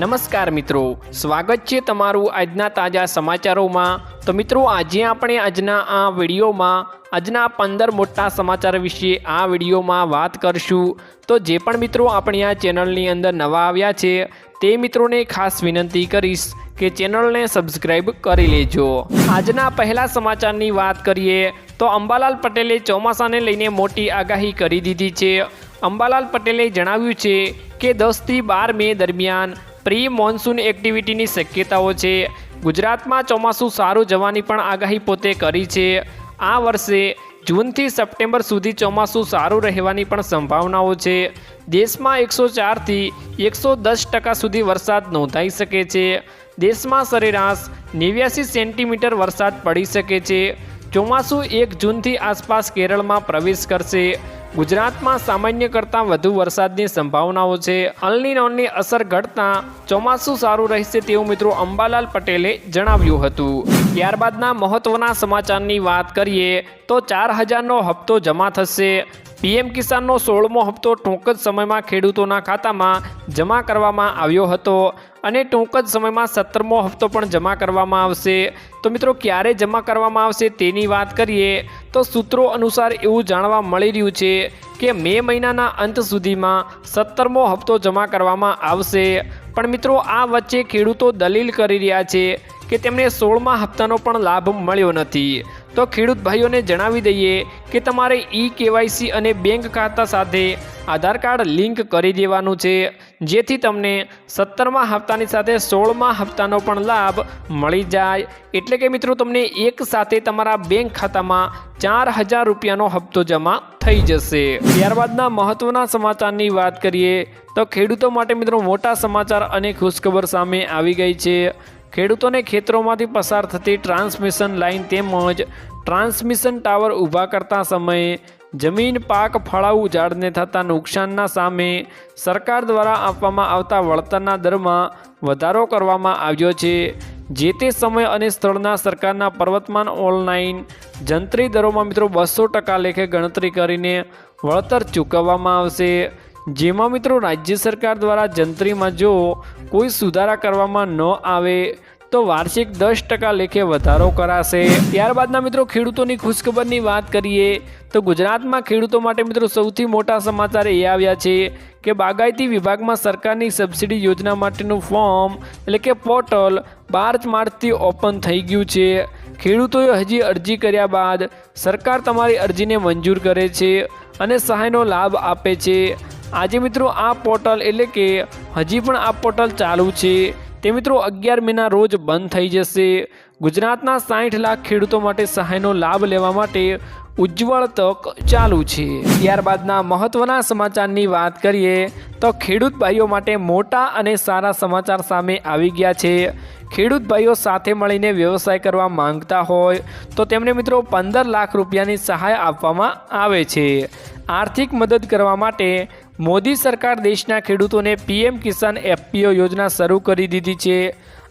નમસ્કાર મિત્રો. સ્વાગત છે તમારું આજના તાજા સમાચારોમાં. તો મિત્રો, આજે આપણે આજના આ વિડીયોમાં, આજના પંદર મોટા સમાચાર વિશે આ વિડીયોમાં વાત કરશું. તો જે પણ મિત્રો આપણી આ ચેનલની અંદર નવા આવ્યા છે, તે મિત્રોને ખાસ વિનંતી કરીશ કે ચેનલને સબસ્ક્રાઈબ કરી લેજો. આજના પહેલા સમાચારની વાત કરીએ, તો અંબાલાલ પટેલે ચોમાસાને લઈને મોટી આગાહી કરી દીધી છે. અંબાલાલ પટેલે જણાવ્યું છે કે દસથી બાર મે દરમિયાન પ્રી મોન્સૂન એક્ટિવિટીની શક્યતાઓ છે. ગુજરાતમાં ચોમાસું સારું જવાની પણ આગાહી પોતે કરી છે. આ વર્ષે જૂનથી સપ્ટેમ્બર સુધી ચોમાસું સારું રહેવાની પણ સંભાવનાઓ છે. દેશમાં એકસો ચારથી એકસો દસ ટકા સુધી વરસાદ નોંધાઈ શકે છે. દેશમાં સરેરાશ નેવ્યાસી સેન્ટીમીટર વરસાદ પડી શકે છે. ચોમાસું એક જૂનથી આસપાસ કેરળમાં પ્રવેશ કરશે. ગુજરાતમાં સામાન્ય કરતાં વધુ વરસાદની સંભાવનાઓ છે. અલનીનોની અસર ઘટતા ચોમાસું સારું રહેશે તેવું મિત્રો અંબાલાલ પટેલે જણાવ્યું હતું. ત્યારબાદના મહત્વના સમાચારની વાત કરીએ તો ચાર હજારનો હપ્તો જમા થશે. પીએમ કિસાનનો સોળમો હપ્તો ટૂંક જ સમયમાં ખેડૂતોના ખાતામાં જમા કરવામાં આવ્યો હતો. અને ટૂંક જ સમયમાં સત્તરમો હપ્તો પણ જમા કરવામાં આવશે. તો મિત્રો, ક્યારે જમા કરવામાં આવશે તેની વાત કરીએ. તો સૂત્રો અનુસાર એવું જાણવા મળી રહ્યું છે કે મે મહિનાના અંત સુધીમાં સત્તરમો હપ્તો જમા કરવામાં આવશે. પણ મિત્રો, આ વચ્ચે ખેડૂતો દલીલ કરી રહ્યા છે કે તેમને સોળમા હપ્તાનો પણ લાભ મળ્યો નથી. તો ખેડૂત ભાઈઓને જણાવી દઈએ કે તમારે ઈ કેવાયસી અને બેંક ખાતા સાથે આધાર કાર્ડ લિંક કરી દેવાનું છે. જેથી તમને સત્તરમા હપ્તાની સાથે સોળમા હપ્તાનો પણ લાભ મળી જાય. એટલે કે મિત્રો, તમને એક સાથે તમારા બેંક ખાતામાં ચાર હજાર રૂપિયાનો હપ્તો જમા થઈ જશે. ત્યારબાદના મહત્વના સમાચારની વાત કરીએ તો ખેડૂતો માટે મિત્રો મોટા સમાચાર અને ખુશખબર સામે આવી ગઈ છે. ખેડૂતોને ખેતરોમાંથી પસાર થતી ટ્રાન્સમિશન લાઇન તેમજ ટ્રાન્સમિશન ટાવર ઊભા કરતા સમયે જમીન પાક ફળાઉ ઝાડને થતા નુકસાનના સામે સરકાર દ્વારા આપવામાં આવતા વળતરના દરમાં વધારો કરવામાં આવ્યો છે. જે તે સમય અને સ્થળના સરકારના પર્વતમાન ઓનલાઈન જંત્રી દરોમાં મિત્રો બસો ટકા લેખે ગણતરી કરીને વળતર ચૂકવવામાં આવશે. જેમાં મિત્રો રાજ્ય સરકાર દ્વારા જંત્રીમાં જો કોઈ સુધારા કરવામાં ન આવે, તો વાર્ષિક દસ ટકા લેખે વધારો કરાશે. ત્યારબાદના મિત્રો ખેડૂતોની ખુશખબરની વાત કરીએ, તો ગુજરાતમાં ખેડૂતો માટે મિત્રો સૌથી મોટા સમાચાર એ આવ્યા છે કે બાગાયતી વિભાગમાં સરકારની સબસિડી યોજના માટેનું ફોર્મ, એટલે કે પોર્ટલ માર્ચ માર્ચથી ઓપન થઈ ગયું છે. ખેડૂતોએ હજી અરજી કર્યા બાદ સરકાર તમારી અરજીને મંજૂર કરે છે અને સહાયનો લાભ આપે છે. આજે મિત્રો આ પોર્ટલ એટલે કે હજી પણ આ પોર્ટલ ચાલુ છે. તે મિત્રો અગિયાર મેના રોજ બંધ થઈ જશે. ગુજરાતના સાઠ લાખ ખેડૂતો માટે સહાયનો લાભ લેવા માટે ઉજ્જવળ તક ચાલુ છે. ત્યારબાદના મહત્વના સમાચારની વાત કરીએ તો ખેડૂત ભાઈઓ માટે મોટા અને સારા સમાચાર સામે આવી ગયા છે. ખેડૂત ભાઈઓ સાથે મળીને વ્યવસાય કરવા માંગતા હોય તો તેમને મિત્રો પંદર લાખ રૂપિયાની સહાય આપવામાં આવે છે. આર્થિક મદદ કરવા માટે મોદી સરકાર દેશના ખેડૂતોને પીએમ કિસાન એફપીઓ યોજના શરૂ કરી દીધી છે.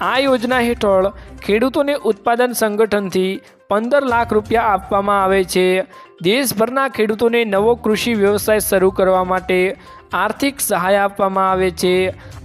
આ યોજના હેઠળ ખેડૂતોને ઉત્પાદન સંગઠનથી પંદર લાખ રૂપિયા આપવામાં આવે છે. દેશભરના ખેડૂતોને નવો કૃષિ વ્યવસાય શરૂ કરવા માટે આર્થિક સહાય આપવામાં આવે છે.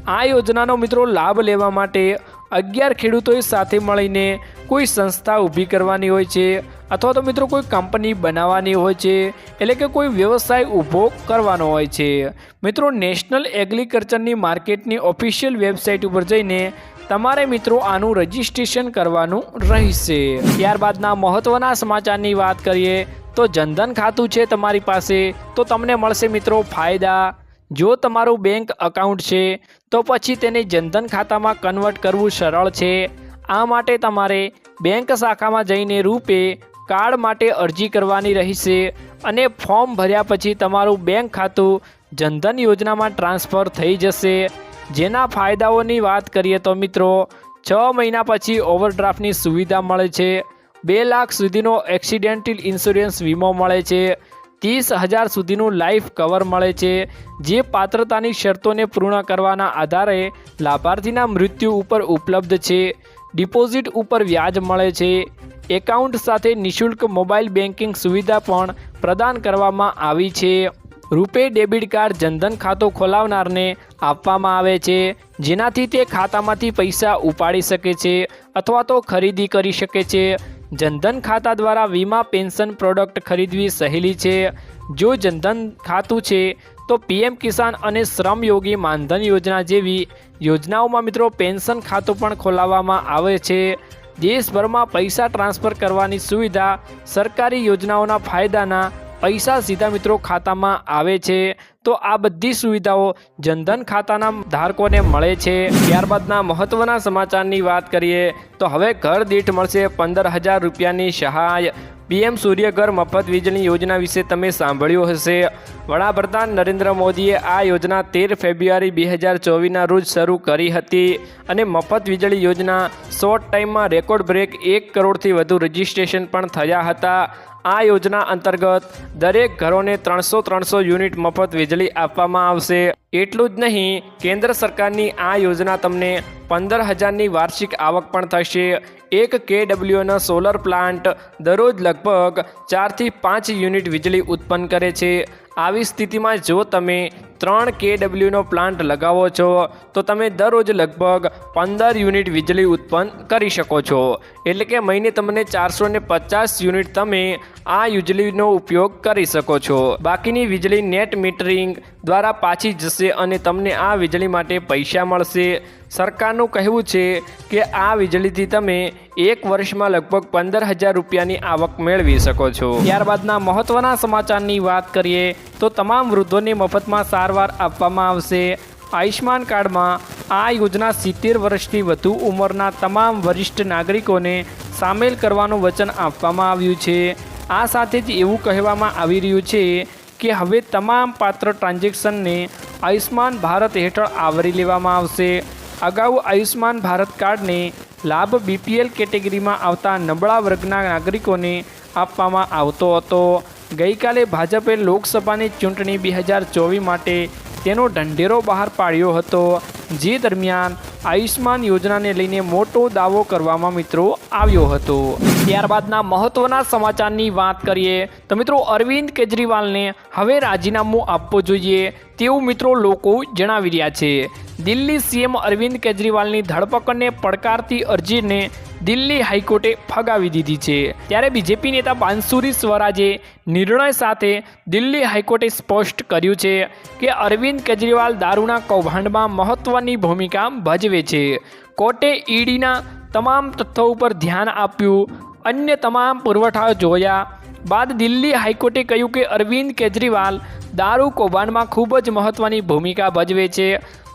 આ યોજનાનો મિત્રો લાભ લેવા માટે અગિયાર ખેડૂતોએ સાથે મળીને કોઈ સંસ્થા ઊભી કરવાની હોય છે. અથવા તો મિત્રો કોઈ કંપની બનાવવાની હોય છે, એટલે કે કોઈ વ્યવસાય ઊભો કરવાનો હોય છે. મિત્રો, નેશનલ એગ્રીકલ્ચરની માર્કેટની ઓફિશિયલ વેબસાઇટ ઉપર જઈને તમારે મિત્રો આનું રજીસ્ટ્રેશન કરવાનું રહેશે. ત્યારબાદના મહત્ત્વના સમાચારની વાત કરીએ, તો જનધન ખાતું છે તમારી પાસે, તો તમને મળશે મિત્રો ફાયદા. જો તમારું બેંક અકાઉન્ટ છે, તો પછી તેને જનધન ખાતામાં કન્વર્ટ કરવું સરળ છે. આ માટે તમારે બેંક શાખામાં જઈને રૂપે કાર્ડ માટે અરજી કરવાની રહેશે અને ફોર્મ ભર્યા પછી તમારું બેંક ખાતું જનધન યોજનામાં ટ્રાન્સફર થઈ જશે. જેના ફાયદાઓની વાત કરીએ તો મિત્રો, છ મહિના પછી ઓવરડ્રાફ્ટની સુવિધા મળે છે. બે લાખ સુધીનો એક્સિડેન્ટલ ઇન્સ્યોરન્સ વીમો મળે છે. ત્રીસ હજાર સુધીનું લાઈફ કવર મળે છે. જે પાત્રતાની શરતોને પૂર્ણ કરવાના આધારે લાભાર્થીના મૃત્યુ ઉપર ઉપલબ્ધ છે. ડિપોઝિટ ઉપર વ્યાજ મળે છે. એકાઉન્ટ સાથે નિઃશુલ્ક મોબાઈલ બેન્કિંગ સુવિધા પણ પ્રદાન કરવામાં આવી છે. રૂપે ડેબિટ કાર્ડ જનધન ખાતું ખોલાવનારને આપવામાં આવે છે. જેનાથી તે ખાતામાંથી પૈસા ઉપાડી શકે છે અથવા તો ખરીદી કરી શકે છે. જનધન ખાતા દ્વારા વીમા પેન્શન પ્રોડક્ટ ખરીદવી સહેલી છે. જો જનધન ખાતું છે, તો પીએમ કિસાન અને શ્રમયોગી માનધન યોજના જેવી યોજનાઓમાં મિત્રો પેન્શન ખાતું પણ ખોલાવવામાં આવે છે. દેશભરમાં પૈસા ટ્રાન્સફર કરવાની સુવિધા સરકારી યોજનાઓના ફાયદાના પૈસા સીધા મિત્રો ખાતામાં આવે છે. તો આ બધી સુવિધાઓ જનધન ખાતાના ધારકોને મળે છે. ત્યારબાદના મહત્ત્વના સમાચારની વાત કરીએ તો હવે ઘર દીઠ મળશે પંદર હજાર રૂપિયાની સહાય. પીએમ સૂર્યઘર મફત વીજળી યોજના વિશે તમે સાંભળ્યું હશે. વડાપ્રધાન નરેન્દ્ર મોદીએ આ યોજના તેર ફેબ્રુઆરી બે હજાર ચોવીસના રોજ શરૂ કરી હતી અને મફત વીજળી યોજના શોર્ટ ટાઈમમાં રેકોર્ડ બ્રેક એક કરોડથી વધુ રજિસ્ટ્રેશન પણ થયા હતા. આ યોજના અંતર્ગત દરેક ઘરોને ત્રણસો ત્રણસો યુનિટ મફત વીજળી આપવામાં આવશે. એટલું જ નહીં, કેન્દ્ર સરકારની આ યોજના તમને પંદર હજારની વાર્ષિક આવક પણ થશે. એક કેડબ્લ્યુનો સોલર પ્લાન્ટ દરરોજ લગભગ ચારથી પાંચ યુનિટ વીજળી ઉત્પન્ન કરે છે. આવી સ્થિતિમાં જો તમે ત્રણ કેડબ્લ્યુનો પ્લાન્ટ લગાવો છો, તો તમે દરરોજ લગભગ પંદર યુનિટ વીજળી ઉત્પન્ન કરી શકો છો. એટલે કે મહિને તમને ચારસો ને પચાસ યુનિટ તમે આ વીજળીનો ઉપયોગ કરી શકો છો. બાકીની વીજળી નેટ મીટરિંગ દ્વારા પાછી જશે અને તમને આ વીજળી માટે પૈસા મળશે. સરકારનું કહેવું છે કે આ વીજળીથી તમે એક વર્ષમાં લગભગ પંદર હજાર રૂપિયાની આવક મેળવી શકો છો. ત્યારબાદના મહત્ત્વના સમાચારની વાત કરીએ, તો તમામ વૃદ્ધોને મફતમાં સારવાર આપવામાં આવશે. આયુષ્માન કાર્ડમાં આ યોજના સિત્તેર વર્ષથી વધુ ઉંમરના તમામ વરિષ્ઠ નાગરિકોને સામેલ કરવાનું વચન આપવામાં આવ્યું છે. આ સાથે જ એવું કહેવામાં આવી રહ્યું છે કે હવે તમામ પાત્ર ટ્રાન્ઝેક્શનને આયુષ્માન ભારત હેઠળ આવરી લેવામાં આવશે. અગાઉ આયુષ્માન ભારત કાર્ડને લાભ બીપીએલ કેટેગરીમાં આવતા નબળા વર્ગના નાગરિકોને આપવામાં આવતો હતો. ગઈકાલે ભાજપે લોકસભાની ચૂંટણી બે હજાર ચોવીસ માટે તેનો ઢંઢેરો બહાર પાડ્યો હતો. જે દરમિયાન આયુષ્માન યોજનાને લઈને મોટો દાવો કરવામાં મિત્રો આવ્યો હતો. ત્યારબાદના મહત્ત્વના સમાચારની વાત કરીએ, તો મિત્રો અરવિંદ કેજરીવાલને હવે રાજીનામું આપવું જોઈએ તેવું મિત્રો લોકો જણાવી રહ્યા છે. દિલ્હી સીએમ અરવિંદ કેજરીવાલની ધરપકડને પડકારતી અરજીને દિલ્હી હાઈકોર્ટે ફગાવી દીધી છે. ત્યારે બીજેપી નેતા બાંસુરી સ્વરાજે નિર્ણય સાથે દિલ્હી હાઈકોર્ટે સ્પષ્ટ કર્યું છે કે અરવિંદ કેજરીવાલ દારૂના કૌભાંડમાં મહત્ત્વની ભૂમિકા ભજવે છે. કોર્ટે ઈડીના તમામ તથ્યો ઉપર ધ્યાન આપ્યું અન્ય તમામ પુરવઠાઓ જોયા. બાદ દિલ્હી હાઈકોર્ટે કહ્યું કે અરવિંદ કેજરીવાલ દારૂ કૌભાંડમાં ખૂબ જ મહત્ત્વની ભૂમિકા ભજવે છે.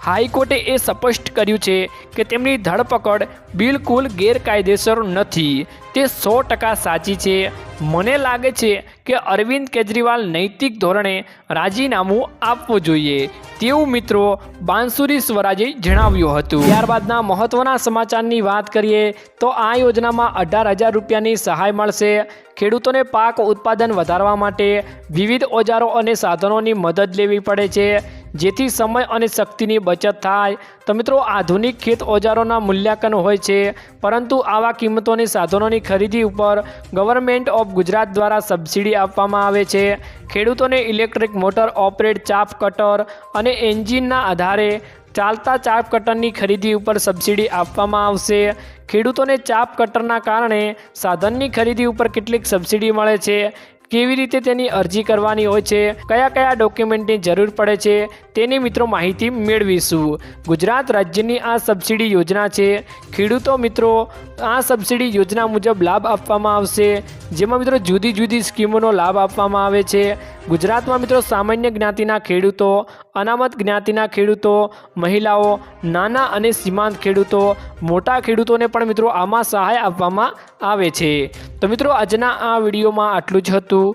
હાઈકોર્ટે એ સ્પષ્ટ કર્યું છે કે તેમની ધરપકડ બિલકુલ ગેરકાયદેસર નથી. તે સો ટકા સાચી છે. મને લાગે છે કે અરવિંદ કેજરીવાલ નૈતિક ધોરણે રાજીનામું આપવું જોઈએ. તેવું મિત્રો બાંસુરી સ્વરાજે જણાવ્યું હતું. ત્યારબાદના મહત્ત્વના સમાચારની વાત કરીએ તો આ યોજનામાં અઢાર હજાર રૂપિયાની સહાય મળશે. ખેડૂતોને પાક ઉત્પાદન વધારવા માટે વિવિધ ઓજારો અને સાધનોની મદદ લેવી પડે છે. જેથી સમય અને શક્તિની બચત થાય. તો મિત્રો, આધુનિક ખેત ઓજારોના મૂલ્યાંકન હોય છે, પરંતુ આવા કિંમતોની સાધનોની ખરીદી ઉપર ગવર્મેન્ટ ઓફ ગુજરાત દ્વારા સબસિડી આપવામાં આવે છે. ખેડૂતોને electric motor, operate chaff cutter અને એન્જિનના આધારે ચાલતા ચાપ કટરની ખરીદી ઉપર સબસિડી આપવામાં આવશે. ખેડૂતોને ચાપ કટરના કારણે સાધનની ખરીદી ઉપર કેટલીક સબસિડી મળે છે. કેવી રીતે તેની અરજી કરવાની હોય છે કયા કયા ડોક્યુમેન્ટની જરૂર પડે છે તેની મિત્રો માહિતી મેળવીશું. ગુજરાત રાજ્યની આ સબસિડી યોજના છે. ખેડૂતો મિત્રો, આ સબસિડી યોજના મુજબ લાભ આપવામાં આવશે. જેમાં મિત્રો જુદી જુદી સ્કીમોનો લાભ આપવામાં આવે છે. ગુજરાતમાં મિત્રો સામાન્ય જ્ઞાતિના ખેડૂતો, અનામત જ્ઞાતિના ખેડૂતો, મહિલાઓ, નાના અને સીમાંત ખેડૂતો, મોટા ખેડૂતોને પણ મિત્રો આમાં સહાય આપવામાં આવે છે. તો મિત્રો આજના આ વિડીયોમાં આટલું જ હતું.